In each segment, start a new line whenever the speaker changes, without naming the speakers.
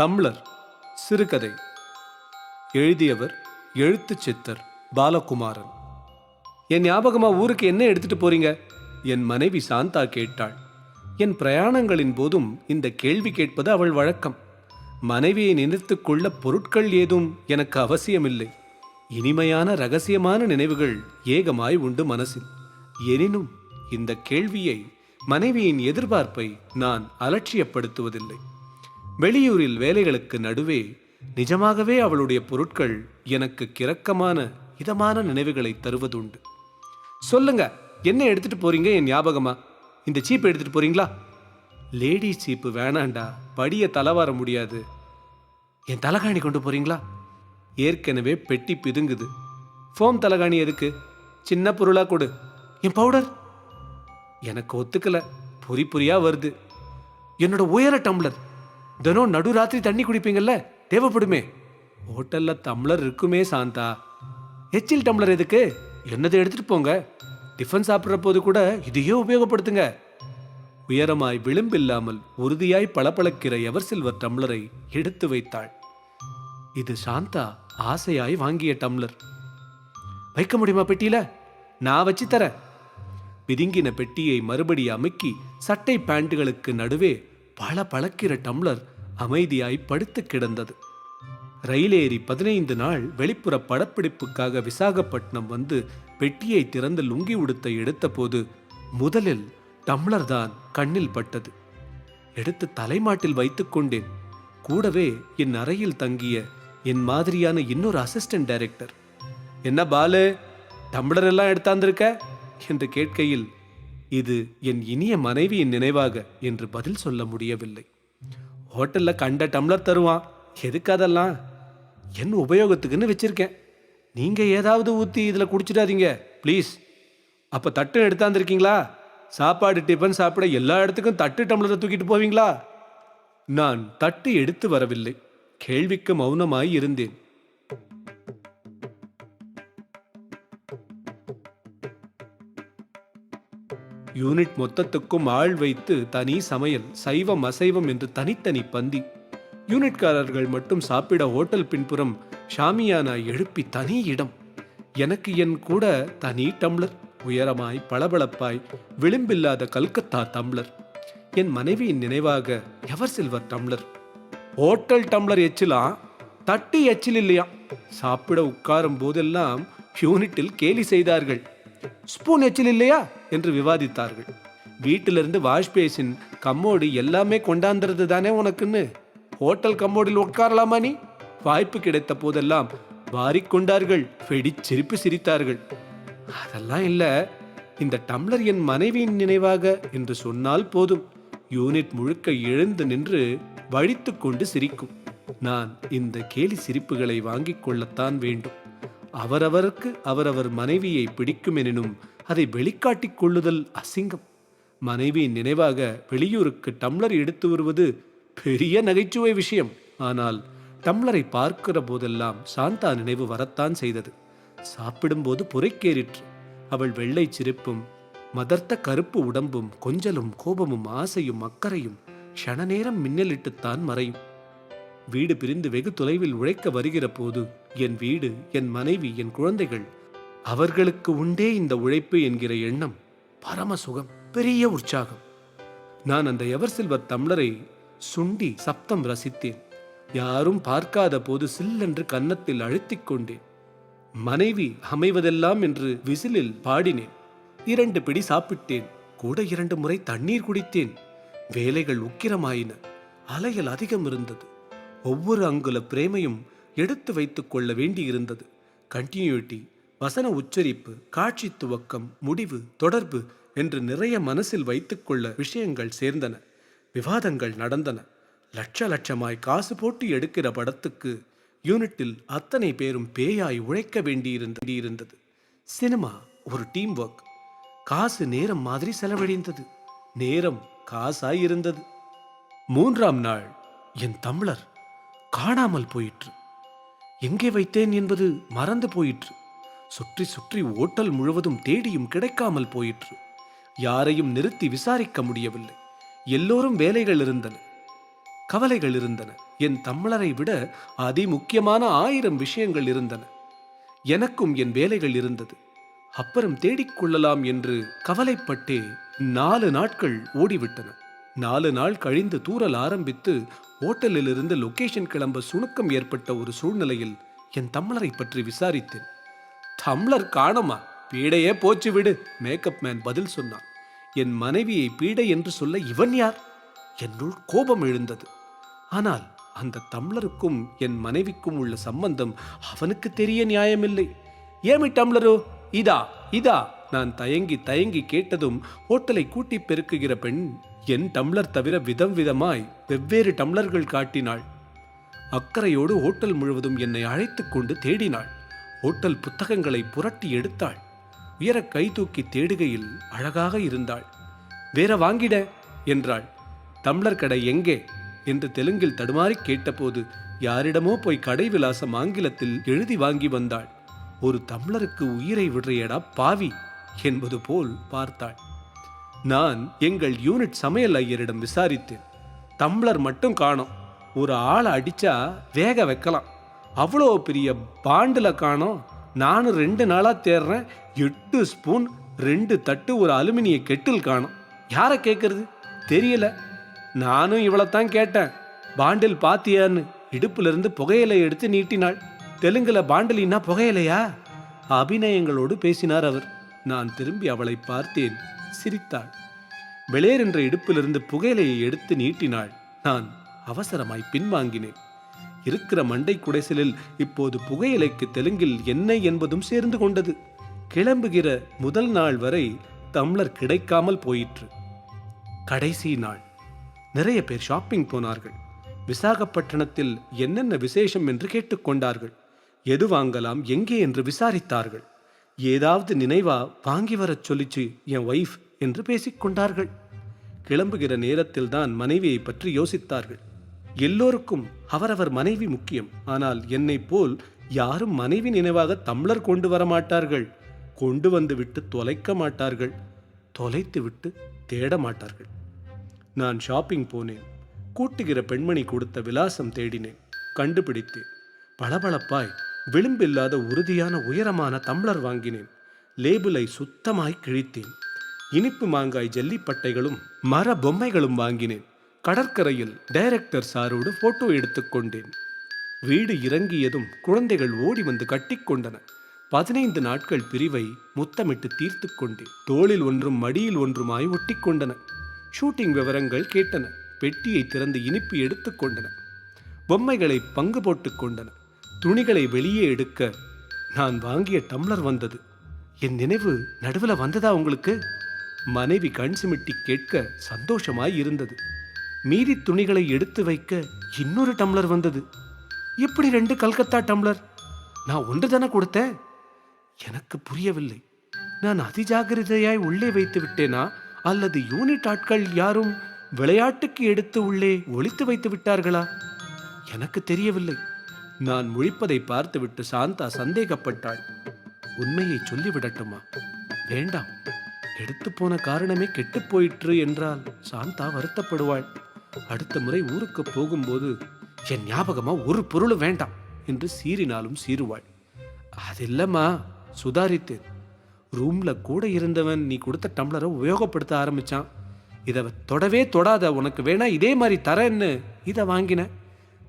தம்ளர் சிறுகதை. எழுதியவர் எழுத்து சித்தர் பாலகுமாரன். என் ஞாபகமா ஊருக்கு என்ன எடுத்துட்டு போறீங்க? என் மனைவி சாந்தா கேட்டாள். என் பிரயாணங்களின் போதும் இந்த கேள்வி கேட்பது அவள் வழக்கம். மனைவியை நினைத்து கொள்ள பொருட்கள் ஏதும் எனக்கு அவசியமில்லை. இனிமையான ரகசியமான நினைவுகள் ஏகமாய் உண்டு மனசில். எனினும் இந்த கேள்வியை மனைவியின் எதிர்பார்ப்பை நான் அலட்சியப்படுத்துவதில்லை. வெளியூரில் வேலைகளுக்கு நடுவே நிஜமாகவே அவளுடைய பொருட்கள் எனக்கு கிறக்கமான இதமான நினைவுகளை தருவதுண்டு. சொல்லுங்க என்ன எடுத்துட்டு போறீங்க என் ஞாபகமா? இந்த சீப் எடுத்துட்டு போறீங்களா? லேடி சீப்பு வேணாண்டா படிய தலை வர முடியாது. என் தலகாணி கொண்டு போறீங்களா? ஏற்கனவே பெட்டி பிதுங்குது. ஃபோம் தலகாணி எதுக்கு? சின்ன பொருளா கொடு. என் பவுடர்? எனக்கு ஒத்துக்கல பொறி பொறியா வருது. என்னோட உயர டம்ளர். தினம் நடுராத்திரி தண்ணி குடிப்பீங்கல்ல? தேவைப்படுமே. ஹோட்டல்ல டம்ளர் இருக்குமே சாந்தா. எச்சில் டம்ளர் எதுக்கு? என்னதை எடுத்துட்டு போங்க. டிஃபன் சாப்பிட்ற போது கூட இதையே உபயோகப்படுத்துங்க. உயரமாய் விளிம்பில்லாமல் உறுதியாய் பளபளக்கிற எவர் சில்வர் டம்ளரை எடுத்து வைத்தாள். இது சாந்தா ஆசையாய் வாங்கிய டம்ளர். வைக்க முடியுமா பெட்டியில? நான் வச்சு தரேன். பிதுங்கின பெட்டியை மறுபடி அமுக்கி சட்டை பேண்ட்டுகளுக்கு நடுவே பல பழக்கிற டம்ளர் அமைதியாய் படுத்து கிடந்தது. ரயிலேறி பதினைந்து நாள் வெளிப்புற படப்பிடிப்புக்காக விசாகப்பட்டினம் வந்து பெட்டியை திறந்து லுங்கி உடுத்த எடுத்தபோது முதலில் டம்ளர் தான் கண்ணில் பட்டது. எடுத்து தலைமாட்டில் வைத்துக் கொண்டேன். கூடவே என் அறையில் தங்கிய என் மாதிரியான இன்னொரு அசிஸ்டன்ட் டைரக்டர். என்ன பாலு டம்ளர் எல்லாம் எடுத்தாந்திருக்க? என்று கேட்கையில் இது என் இனிய மனைவியின் நினைவாக என்று பதில் சொல்ல முடியவில்லை. ஹோட்டலில் கண்ட டம்ளர் தருவான். எதுக்கு அதெல்லாம்? என் உபயோகத்துக்குன்னு வச்சுருக்கேன். நீங்கள் ஏதாவது ஊற்றி இதில் குடிச்சிடாதீங்க ப்ளீஸ். அப்போ தட்டு எடுத்தாந்துருக்கீங்களா? சாப்பாடு டிஃபன் சாப்பிட எல்லா இடத்துக்கும் தட்டு டம்ளரை தூக்கிட்டு போவீங்களா? நான் தட்டு எடுத்து வரவில்லை. கேள்விக்கு மௌனமாய் இருந்தேன். யூனிட் மொத்தத்துக்கும் ஆள் வைத்து தனி சமையல் சைவம் அசைவம் என்று தனித்தனி பந்தி. யூனிட்காரர்கள் மட்டும் சாப்பிட ஹோட்டல் பின்புறம் ஷாமியானா எழுப்பி தனி இடம். எனக்கு என் கூட தனி டம்ளர் உயரமாய் பளபளப்பாய் விளிம்பில்லாத கல்கத்தா டம்ளர். என் மனைவியின் நினைவாக ever silver tumbler? Hotel tumbler எச்சிலாம் தட்டு எச்சில் இல்லையா? சாப்பிட உட்காரும் போதெல்லாம் யூனிட்டில் கேலி செய்தார்கள். ஸ்பூன் எச்சில் இல்லையா? என்று விவாதித்தார்கள். வீட்டிலிருந்து வாஷ் பேசின் கம்மோடு எல்லாமே கொண்டாந்துறது தானே உனக்குன்னு? ஹோட்டல் கம்மோடில் உட்காரலாமா நீ? வாய்ப்பு கிடைத்த போதெல்லாம் வாரிக்கொண்டார்கள் வெடி சிரிப்பு சிரித்தார்கள். அதெல்லாம் இல்ல இந்த டம்ளர் என் மனைவியின் நினைவாக என்று சொன்னால் போதும். யூனிட் முழுக்க எழுந்து நின்று வழித்து கொண்டு சிரிக்கும். நான் இந்த கேலி சிரிப்புகளை வாங்கிக் கொள்ளத்தான் வேண்டும். அவரவருக்கு அவரவர் மனைவியை பிடிக்கும் எனினும் அதை வெளிக்காட்டிக் கொள்ளுதல் அசிங்கம். மனைவியின் நினைவாக வெளியூருக்கு டம்ளர் எடுத்து வருவது பெரிய நகைச்சுவை விஷயம். ஆனால் டம்ளரை பார்க்கிற போதெல்லாம் சாந்தா நினைவு வரத்தான் செய்தது. சாப்பிடும்போது புரைக்கேறிற்று. அவள் வெள்ளை சிரிப்பும் மதர்த்த கருப்பு உடம்பும் கொஞ்சலும் கோபமும் ஆசையும் அக்கறையும் க்ஷண நேரம் மின்னலிட்டுத்தான் மறையும். வீடு பிரிந்து வெகு தொலைவில் உழைக்க வருகிற போது என் வீடு என் மனைவி என் குழந்தைகள் அவர்களுக்கு உண்டே இந்த உழைப்பு என்கிற எண்ணம் பரம சுகம் பெரிய உற்சாகம். நான் அந்த எவர் சில்வர் தம்ளரை சுண்டி சப்தம் ரசித்தேன். யாரும் பார்க்காத போது சில்லென்று கன்னத்தில் அழுத்திக் கொண்டேன். மனைவி அமைவதெல்லாம் என்று விசிலில் பாடினேன். இரண்டு பிடி சாப்பிட்டேன். கூட இரண்டு முறை தண்ணீர் குடித்தேன். வேலைகள் உக்கிரமாயின. அலைகள் அதிகம் இருந்தது ஒவ்வொரு அங்குல பிரேமையும் எடுத்து வைத்துக் கொள்ள வேண்டியிருந்தது. கண்டினியூட்டி வசன உச்சரிப்பு காட்சி துவக்கம் முடிவு தொடர்பு என்று நிறைய மனசில் வைத்துக்கொள்ள விஷயங்கள் சேர்ந்தன. விவாதங்கள் நடந்தன. லட்ச லட்சமாய் காசு போட்டு எடுக்கிற படத்துக்கு யூனிட்டில் அத்தனை பேரும் பேயாய் உழைக்க வேண்டியிருந்த- வேண்டியிருந்தது. சினிமா ஒரு டீம் ஒர்க் காசு நேரம் மாதிரி செலவழிந்தது. நேரம் காசாய் இருந்தது மூன்றாம் நாள் என் தமிழர் காணாமல் போயிற்று. எங்கே வைத்தேன் என்பது மறந்து போயிற்று. சுற்றி சுற்றி ஓட்டல் முழுவதும் தேடியும் கிடைக்காமல் போயிற்று. யாரையும் நிறுத்தி விசாரிக்க முடியவில்லை. எல்லோரும் வேலைகள் இருந்தன. கவலைகள் இருந்தன. என் தமிழரை விட அதிமுக்கியமான ஆயிரம் விஷயங்கள் இருந்தன. எனக்கும் என் வேலைகள் இருந்தது. அப்புறம் தேடிக்கொள்ளலாம் என்று கவலைப்பட்டே நாலு நாட்கள் ஓடிவிட்டன. நாலு நாள் கழிந்து தூறல் ஆரம்பித்து ஓட்டலிலிருந்து லொகேஷன் கிளம்ப சுணுக்கம் ஏற்பட்ட ஒரு சூழ்நிலையில் என் தம்ளரை பற்றி விசாரித்தேன். தம்ளர் காணுமா? பீடையே போச்சு விடு மேக்கப் மேன் பதில் சொன்னான். என் மனைவியை பீடை என்று சொல்ல இவன் யார்? என்னுள் கோபம் எழுந்தது. ஆனால் அந்த தம்ளருக்கும் என் மனைவிக்கும் உள்ள சம்பந்தம் அவனுக்கு தெரிய நியாயமில்லை. ஏமி டம்ளரோ? இதா இதா நான் தயங்கி தயங்கி கேட்டதும் ஹோட்டலை கூட்டி பெருக்குகிற பெண் என் டம்ளர் தவிர விதம் விதமாய் வெவ்வேறு டம்ளர்கள் காட்டினாள். அக்கறையோடு ஹோட்டல் முழுவதும் என்னை அழைத்துக் கொண்டு தேடினாள். ஹோட்டல் புத்தகங்களை புரட்டி எடுத்தாள். உயர கை தூக்கி தேடுகையில் அழகாக இருந்தாள். வேற வாங்கிட என்றாள். டம்ளர் கடை எங்கே? என்று தெலுங்கில் தடுமாறி கேட்டபோது யாரிடமோ போய் கடை விலாசம் ஆங்கிலத்தில் எழுதி வாங்கி வந்தாள். ஒரு தம்ளருக்கு உயிரை விடுறியடா பாவி என்பது போல் பார்த்தாள். நான் எங்கள் யூனிட் சமையல் ஐயரிடம் விசாரித்தேன். தம்ளர் மட்டும் காணோம். ஒரு ஆளை அடிச்சா வேக வைக்கலாம். அவ்வளோ பெரிய பாண்டில் காணோம். நானும் ரெண்டு நாளாக தேடுறேன் எட்டு ஸ்பூன் ரெண்டு தட்டு ஒரு அலுமினிய கெட்டில் காணும். யாரை கேட்கறது தெரியல. நானும் இவ்வளோத்தான் கேட்டேன். பாண்டில் பாத்தியான்னு. இடுப்புலேருந்து புகையிலை எடுத்து நீட்டினாள். தெலுங்கில் பாண்டலின்னா புகையிலையா? அபிநயங்களோடு பேசினார் அவர். நான் திரும்பி அவளை பார்த்தேன். சிரித்தாள். வெளேர் என்ற இடுப்பிலிருந்து புகையிலையை எடுத்து நீட்டினாள். நான் அவசரமாய் பின்வாங்கினேன். இருக்கிற மண்டை குடைசலில் இப்போது புகையிலைக்கு தெலுங்கில் என்ன என்பதும் சேர்ந்து கொண்டது. கிளம்புகிற முதல் நாள் வரை தம்ளர் கிடைக்காமல் போயிற்று. கடைசி நாள். நிறைய பேர் ஷாப்பிங் போனார்கள். விசாகப்பட்டினத்தில் என்னென்ன விசேஷம் என்று கேட்டுக்கொண்டார்கள் எது வாங்கலாம் எங்கே என்று விசாரித்தார்கள். ஏதாவது நினைவா வாங்கி வரச் சொல்லிச்சு என் ஒய்ஃப் என்று பேசிக்கொண்டார்கள். கிளம்புகிற நேரத்தில்தான் மனைவியை பற்றி யோசித்தார்கள். எல்லோருக்கும் அவரவர் மனைவி முக்கியம். ஆனால் என்னைப் போல் யாரும் மனைவி நினைவாக தம்ளர் கொண்டு வர மாட்டார்கள் கொண்டு வந்து விட்டு தொலைக்க மாட்டார்கள். தொலைத்து விட்டு தேட மாட்டார்கள். நான் ஷாப்பிங் போனேன். கூட்டுகிற பெண்மணி கொடுத்த விலாசம் தேடினேன். கண்டுபிடித்தேன். பளபளப்பாய் விளிம்பில்லாத உறுதியான உயரமான தம்ளர் வாங்கினேன். லேபிளை சுத்தமாய் கிழித்தேன். இனிப்பு மாங்காய் ஜல்லிப்பட்டைகளும் மர பொம்மைகளும் வாங்கினேன். கடற்கரையில் டைரக்டர் சாரோடு போட்டோ எடுத்துக்கொண்டேன் வீடு இறங்கியதும் குழந்தைகள் ஓடி வந்து கட்டிக்கொண்டன பதினைந்து நாட்கள் பிரிவை முத்தமிட்டு தீர்த்து கொண்டேன். தோளில் ஒன்றும் மடியில் ஒன்றுமாய் ஒட்டிக்கொண்டன ஷூட்டிங் விவரங்கள் கேட்டன. பெட்டியை திறந்து இனிப்பு எடுத்துக்கொண்டன பொம்மைகளை பங்கு போட்டுக் கொண்டன. துணிகளை வெளியே எடுக்க நான் வாங்கிய டம்ளர் வந்தது. என் நினைவு நடுவில் வந்ததா உங்களுக்கு? மனைவி கண் சிமிட்டி கேட்க சந்தோஷமாய் இருந்தது. மீதி துணிகளை எடுத்து வைக்க இன்னொரு டம்ளர் வந்தது. எப்படி ரெண்டு கல்கத்தா டம்ளர்? நான் ஒன்று தானே கொடுத்தேன்? எனக்கு புரியவில்லை. நான் அதிஜாகிரதையாய் உள்ளே வைத்து விட்டேனா? அல்லது யூனிட் ஆட்கள் யாரும் விளையாட்டுக்கு எடுத்து உள்ளே ஒழித்து வைத்து விட்டார்களா? எனக்கு தெரியவில்லை. நான் முழிப்பதை பார்த்துவிட்டு சாந்தா சந்தேகப்பட்டாள். உண்மையை சொல்லிவிடட்டுமா? வேண்டாம். எடுத்து போன காரணமே கெட்டுப் போயிற்று என்றால் சாந்தா வருத்தப்படுவாள். அடுத்த முறை ஊருக்கு போகும்போது என் ஞாபகமா ஒரு பொருளும் வேண்டாம் என்று சீறினாலும் சீருவாள் அதில்லம்மா சுதாரித்தேன் ரூம்ல கூட இருந்தவன் நீ கொடுத்த டம்ளரை உபயோகப்படுத்த ஆரம்பிச்சான். இதை தொடவே தொடாத உனக்கு வேணா இதே மாதிரி தரேன்னு. இதை வாங்கினேன்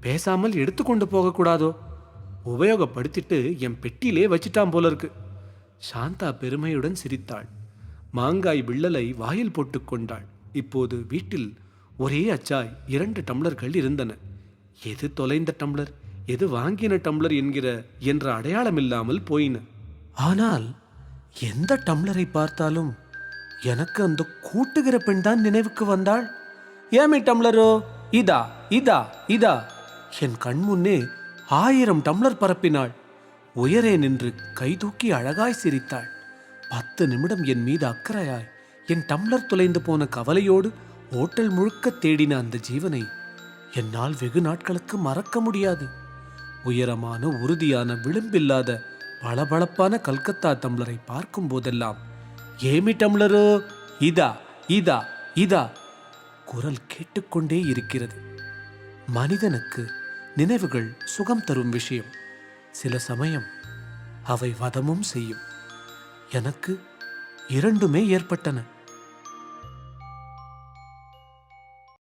பேசாமல் எடுத்துக்கொண்டு போகக்கூடாதோ உபயோகப்படுத்திட்டு என் பெட்டியிலே வச்சிட்டான் போல இருக்கு. சாந்தா பெருமையுடன் சிரித்தாள். மாங்காய் விள்ளலை வாயில் போட்டுக் கொண்டாள். இப்போது வீட்டில் ஒரே அச்சாய் இரண்டு டம்ளர்கள் இருந்தன. எது தொலைந்த டம்ளர் எது வாங்கின டம்ளர் என்கிற என்ற அடையாளம் இல்லாமல் போயின. ஆனால் எந்த டம்ளரை பார்த்தாலும் எனக்கு அந்த கூட்டுகிற பெண் தான் நினைவுக்கு வந்தாள். ஏமை டம்ளரோ இதா இதா இதா என் கண் முன்னே ஆயிரம் டம்ளர் பரப்பினாள். உயரே நின்று கைதூக்கி அழகாய் சிரித்தாள். பத்து நிமிடம் என் மீது அக்கறையாய் என் டம்ளர் தொலைந்து போன கவலையோடு ஓட்டல் முழுக்க தேடின அந்த ஜீவனை என்னால் வெகு நாட்களுக்கு மறக்க முடியாது. உயரமான உறுதியான விளிம்பில்லாத பளபளப்பான கல்கத்தா டம்ளரை பார்க்கும் போதெல்லாம் ஏமி டம்ளரோ இதா இதா இதா குரல் கேட்டுக்கொண்டே இருக்கிறது. மனிதனுக்கு நினைவுகள் சுகம் தரும் விஷயம். சில சமயம் அவை வதமும் செய்யும். எனக்கு இரண்டுமே ஏற்பட்டன.